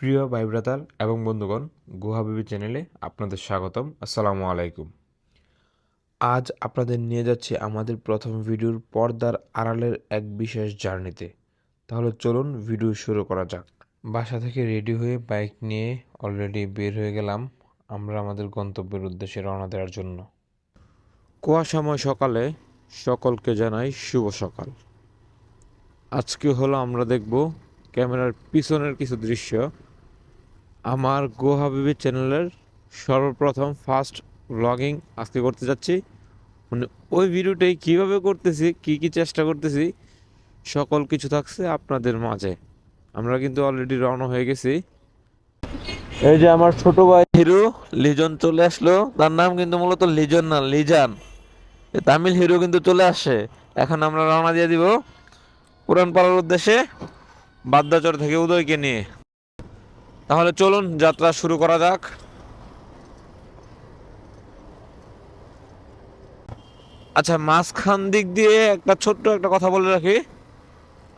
প্রিয় ভাই ব্রাদার এবং বন্ধুগণ, গুহা বিবি চ্যানেলে আপনাদের স্বাগতম। আসসালামু আলাইকুম। আজ আপনাদের নিয়ে যাচ্ছি আমাদের প্রথম ভিডিওর পর্দার আড়ালের এক বিশেষ জার্নিতে। তাহলে চলুন ভিডিও শুরু করা যাক। বাসা থেকে রেডি হয়ে বাইক নিয়ে অলরেডি বের হয়ে গেলাম। আমরা আমাদের গন্তব্যের উদ্দেশ্যে রওনা দেওয়ার জন্য। কুয়াশাময় সকালে সকলকে জানাই শুভ সকাল। আজকে হলো আমরা দেখব ক্যামেরার পিছনের কিছু দৃশ্য। আমার গো হাবিবি চ্যানেলের সর্বপ্রথম ফার্স্ট ব্লগিং আজকে করতে যাচ্ছি। মানে ওই ভিডিওটাই কীভাবে করতেছি, কি কি চেষ্টা করতেছি, সকল কিছু থাকছে আপনাদের মাঝে। আমরা কিন্তু অলরেডি রওনা হয়ে গেছি। এই যে আমার ছোট ভাই হিরো, লিজন চলে আসলো। তার নাম কিন্তু মূলত লিজন না, লিজান। তামিল হিরো কিন্তু চলে আসে এখন আমরা রওনা দিয়ে দিব। পুরান পাড়ার উদ্দেশ্যে বাদ্যাচর থেকে উদয়কে নিয়ে। তাহলে চলুন যাত্রা শুরু করা যাক। আচ্ছা মাঝখান দিক দিয়ে একটা ছোট্ট একটা কথা বলে রাখি।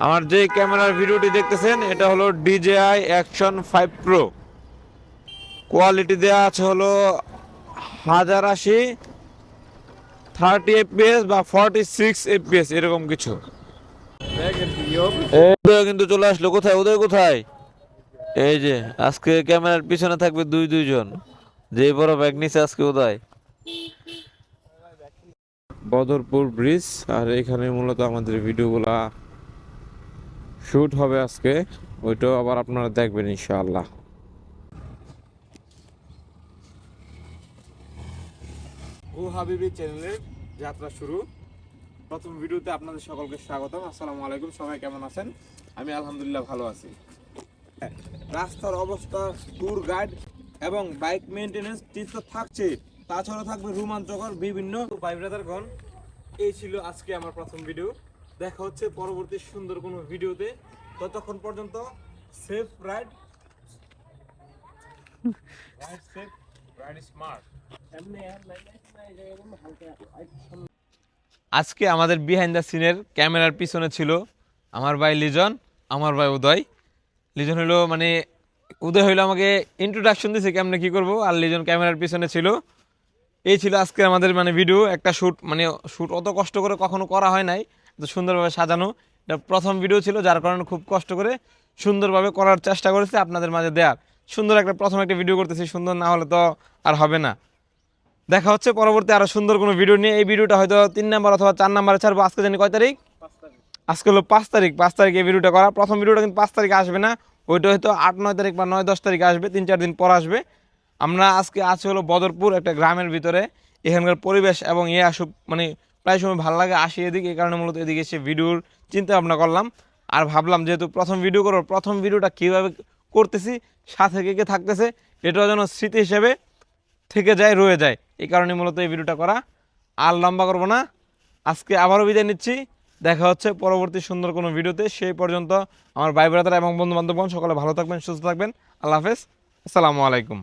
আমার যে ক্যামেরার ভিডিওটি দেখতেছেন এটা হলো DJI action five pro. Quality দেওয়া আছে হলো হাজার আশি থার্টি এফপিএস বা ফর্টি সিক্স এফপিএস এরকম কিছু। কিন্তু চলে আসলো। কোথায়? ওদের কোথায়? এই যে আজকে ক্যামেরার পিছনে থাকবে দুই দুইজন। যে বড় ব্যাগ নিচে আজকে উদয়। বদরপুর ব্রিজ আর এখানে মূলত আমাদের ভিডিওগুলা শুট হবে আজকে। ওইটাও আবার আপনারা দেখবেন ইনশাআল্লাহ। ও হাবিবি চ্যানেলের যাত্রা শুরু। প্রথম ভিডিওতে আপনাদের সকলকে স্বাগতম। আসসালামু আলাইকুম। সবাই কেমন আছেন? আমি আলহামদুলিল্লাহ ভালো আছি। রাস্তার অবস্থা ট্যুর গাইড এবং বাইক মেনটেনেন্স টিপস তো থাকছে। তাছাড়া থাকবে রোমাঞ্চকর বিভিন্ন। ভাইব্রাদারগণ এই ছিল আজকে আমার প্রথম ভিডিও দেখা হচ্ছে পরবর্তী সুন্দর কোনো ভিডিওতে ততক্ষণ পর্যন্ত সেফ রাইড রাইড স্মার্ট আজকে আমাদের বিহাইন্ড দ্য সিনের ক্যামেরার পিছনে ছিল আমার ভাই লিজন, আমার ভাই উদয়। লিজন হলো মানে উদয় হইল আমাকে ইন্ট্রোডাকশন দিছে কেমনে কি করব, আর লিজন ক্যামেরার পিছনে ছিল। এই ছিল আজকে আমাদের মানে ভিডিও একটা শ্যুট মানে শ্যুট অত কষ্ট করে কখনো করা হয় নাই, এত সুন্দরভাবে সাজানো। এটা প্রথম ভিডিও ছিল, যার কারণে খুব কষ্ট করে সুন্দরভাবে করার চেষ্টা করেছি আপনাদের মাঝে দেওয়ার সুন্দর একটা, প্রথম একটা ভিডিও করতেছি, সুন্দর না হলে তো আর হবে না। দেখা হচ্ছে পরবর্তী আরও সুন্দর কোনো ভিডিও নিয়ে। এই ভিডিওটা হয়তো তিন নাম্বার অথবা চার নাম্বারে ছাড়বো, আজকে জানি কয় তারিখ? আজকে হলো পাঁচ তারিখ, পাঁচ তারিখে ভিডিওটা করা। প্রথম ভিডিওটা কিন্তু পাঁচ তারিখে আসবে না, ওইটা হয়তো আট, নয় তারিখ বা নয়, দশ তারিখে আসবে, তিন, চার দিন পর আসবে। আমরা আজকে আছি হলো বদরপুর, একটা গ্রামের ভিতরে। এখানকার পরিবেশ এবং এ আসুক মানে প্রায় সময় ভালো লাগে আসি এদিকে, এই কারণে মূলত এদিকে এসে ভিডিওর চিন্তা ভাবনা করলাম। আর ভাবলাম যেহেতু প্রথম ভিডিও করব, প্রথম ভিডিওটা কীভাবে করতেছি, সাথে কে কে থাকতেছে এটাও যেন স্মৃতি হিসেবে থেকে যায়, রয়ে যায়। এই কারণে মূলত এই ভিডিওটা করা। আর লম্বা করব না। আজকে আবারও বিদায় নিচ্ছি। দেখা হচ্ছে পরবর্তী সুন্দর কোনো ভিডিওতে। সেই পর্যন্ত আমার ভাই, ব্রাদার এবং বন্ধু বান্ধবগণ সকলে ভালো থাকবেন, সুস্থ থাকবেন। আল্লাহ হাফেজ। আসসালামু আলাইকুম।